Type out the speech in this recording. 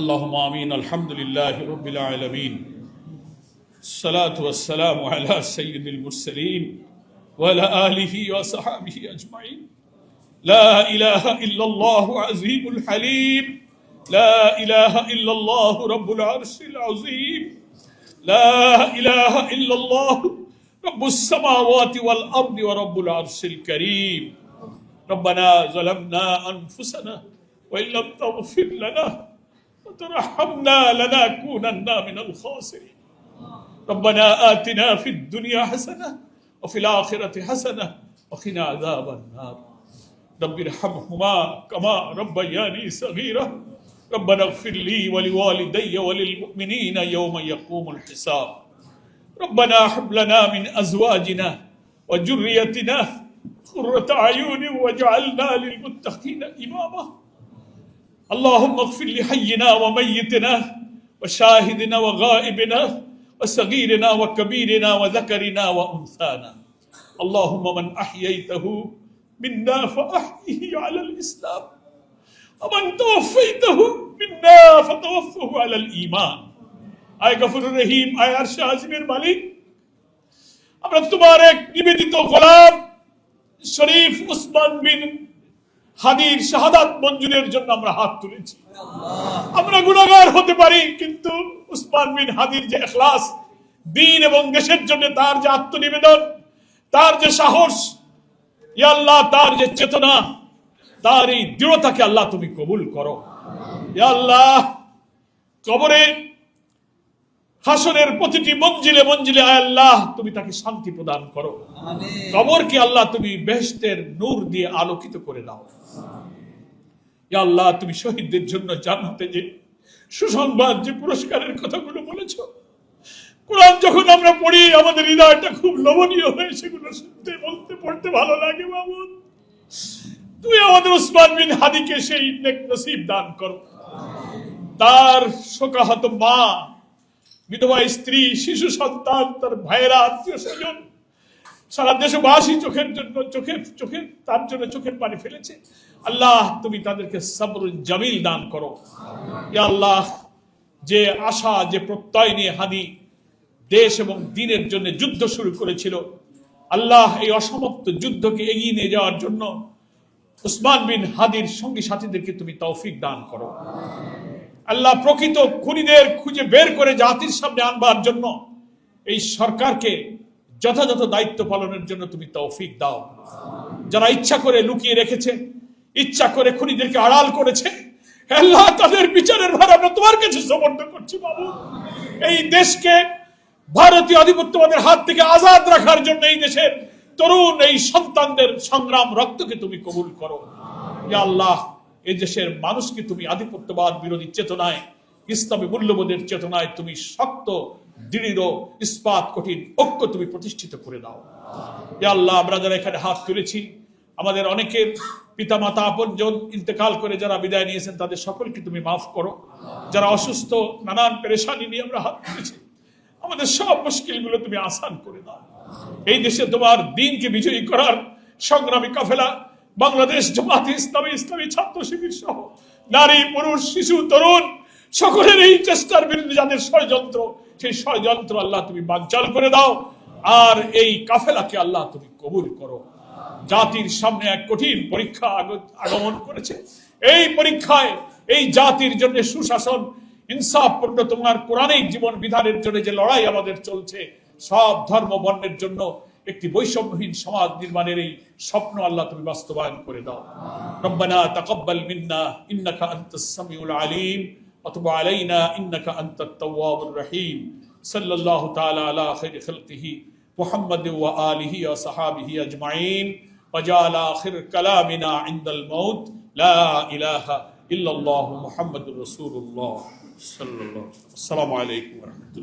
اللهم آمين. الحمد لله رب العالمين. الصلاة والسلام على سيد المرسلين وعلى آله وصحبه أجمعين. لا إله إلا الله عظيم الحليم. لا إله إلا الله رب العرش العظيم. لا إله إلا الله رب السماوات والأرض ورب العرش الكريم. ربنا ظلمنا أنفسنا وإن لم تغفر لنا وترحمنا لنكونن من الخاسرين. ربنا آتنا في الدنيا حسنة وفي الآخرة حسنة وقنا عذاب النار. رب ارحمهما كما ربياني صغيرا. ربنا اغفر لي ولوالدي وللمؤمنين يوم يقوم الحساب. ربنا هب لنا من أزواجنا وذريتنا قرة أعين واجعلنا للمتقين إماما. اللهم اغفر لحينا وميتنا وشاهدنا وغائبنا وصغيرنا وكبيرنا وذكرنا وانثانا اللهم من احييته منا فاحيه على الاسلام ومن توفيته منا فتوفه على الايمان আয় গফুরুর রহিম আয় আরশে আজিমের মালিক আমরা তোমার এক নিবেদিত গোলাম শরীফ উসমান বিন হাদির শাহাদাত মঞ্জুরের জন্য আমরা হাত তুলেছি। আমরা গুণাগার হতে পারি, কিন্তু উসমান বিন হাদির যে এখলাস, দিন এবং দেশের জন্য তার যে আত্মনিবেদন, তার যে সাহস আল্লাহ তার যে চেতনা, তার এই দৃঢ়তাকে আল্লাহ তুমি কবুল করো। আল্লাহ, কবরে হাসনের প্রতিটি মঞ্জিলে মঞ্জিলে আল্লাহ তুমি তাকে শান্তি প্রদান করো। কবরকে আল্লাহ তুমি বেহেশতের নূর দিয়ে আলোকিত করে দাও। আল্লাহ তুমি শহীদদের জন্য জানাতে যে সুসংবাদ যে পুরস্কারের কথাগুলো বলেছ। কোরআন যখন আমরা পড়ি আমাদের হৃদয়টা খুব লোভনীয় হয়ে সেগুলো শুনতে বলতে পড়তে ভালো লাগে মামুন তুই আমাদের উসমান বিন হাদিকে সেই নেক নসিব দান করো। তার শোকাহত মা বিধবা স্ত্রী, শিশু সন্তান, তার ভাইয়েরা, আত্মীয় স্বজন, সারা দেশবাসী চোখের জন্য, চোখে চোখে, তার জন্য চোখের পানি ফেলেছে। আল্লাহ, তুমি তাদেরকে সবর জামিল দান করো। আল্লাহ, যে আশা, যে প্রত্যয় নিয়ে হাদি দেশ এবং দিনের জন্য যুদ্ধ শুরু করেছিল, আল্লাহ এই অসমাপ্ত যুদ্ধকে এগিয়ে নিয়ে যাওয়ার জন্য উসমান বিন হাদির সঙ্গী সাথীদেরকে তুমি তৌফিক দান করো। আল্লাহ প্রকৃত খুনিদের খুঁজে বের করে জাতির সামনে আনবার জন্য এই সরকারকে যথাযথ দায়িত্ব পালনের জন্য তুমি তৌফিক দাও। যারা ইচ্ছা করে লুকিয়ে রেখেছে, ইচ্ছা করে খুনিদেরকে আড়াল করেছে আল্লাহ, তাদের বিচারের ভার আমরা তোমার কাছে সমর্থন করছি বাবু। এই দেশকে ভারতীয় আধিপত্যবাদের হাত থেকে আজাদ রাখার জন্য এই দেশের তরুণ, এই সন্তানদের সংগ্রাম রক্তকে তুমি কবুল করো। আল্লাহ এই দেশের মানুষকে তুমি আধিপত্যবাদ বিরোধী চেতনায়, ইসলামী মূল্যবোধের চেতনায় তুমি শক্ত, দৃঢ়, ইস্পাত, কঠিন ঐক্য তুমি প্রতিষ্ঠিত করে দাও। আল্লাহ, আমরা যারা এখানে হাত তুলেছি, আমাদের অনেকের পিতা মাতা আপনজন ইন্তেকাল করে যারা বিদায় নিয়েছেন, তাদের সকলকে তুমি মাফ করো। যারা অসুস্থ, নানান পেরেশানি নিয়ে আমরা হাত তুলেছি, আমাদের সব মুশকিলগুলো তুমি আসান করে দাও। এই দেশে তোমার দিনকে বিজয়ী করার সংগ্রামী কাফেলা বাংলাদেশ জামাত ইসলামী ইসলামী ছাত্র শিবির সহ নারী, পুরুষ, শিশু, তরুণ সকলের এই চেষ্টার বিরুদ্ধে যাদের ষড়যন্ত্র, সেই ষড়যন্ত্র আল্লাহ তুমি বাঞ্চাল করে দাও। আর এই কাফেলাকে আল্লাহ তুমি কবুল করো। জাতির সামনে এক কঠিন পরীক্ষা আগ- আগমন করেছে। এই পরীক্ষায় এই জাতির জন্য সুশাসন ইনসাফপূর্ণ তোমার কোরআনিক জীবন বিধানের জন্য যে লড়াই আমাদের চলছে, সব ধর্ম বর্ণের জন্য একটি বৈষম্যহীন সমাজ নির্মাণের এই স্বপ্ন আল্লাহ তুমি বাস্তবায়ন করে দাও রব্বানা তাকাব্বাল মিন্না ইন্নাকা আনতাস সামিউল আলিম وتب علينا انك انت التواب الرحيم صلى الله تعالى على خير خلقه محمد واله وصحابه اجمعين وجعل اخر كلامنا عند الموت لا اله الا الله محمد رسول الله صلى الله السلام عليكم ورحمه الله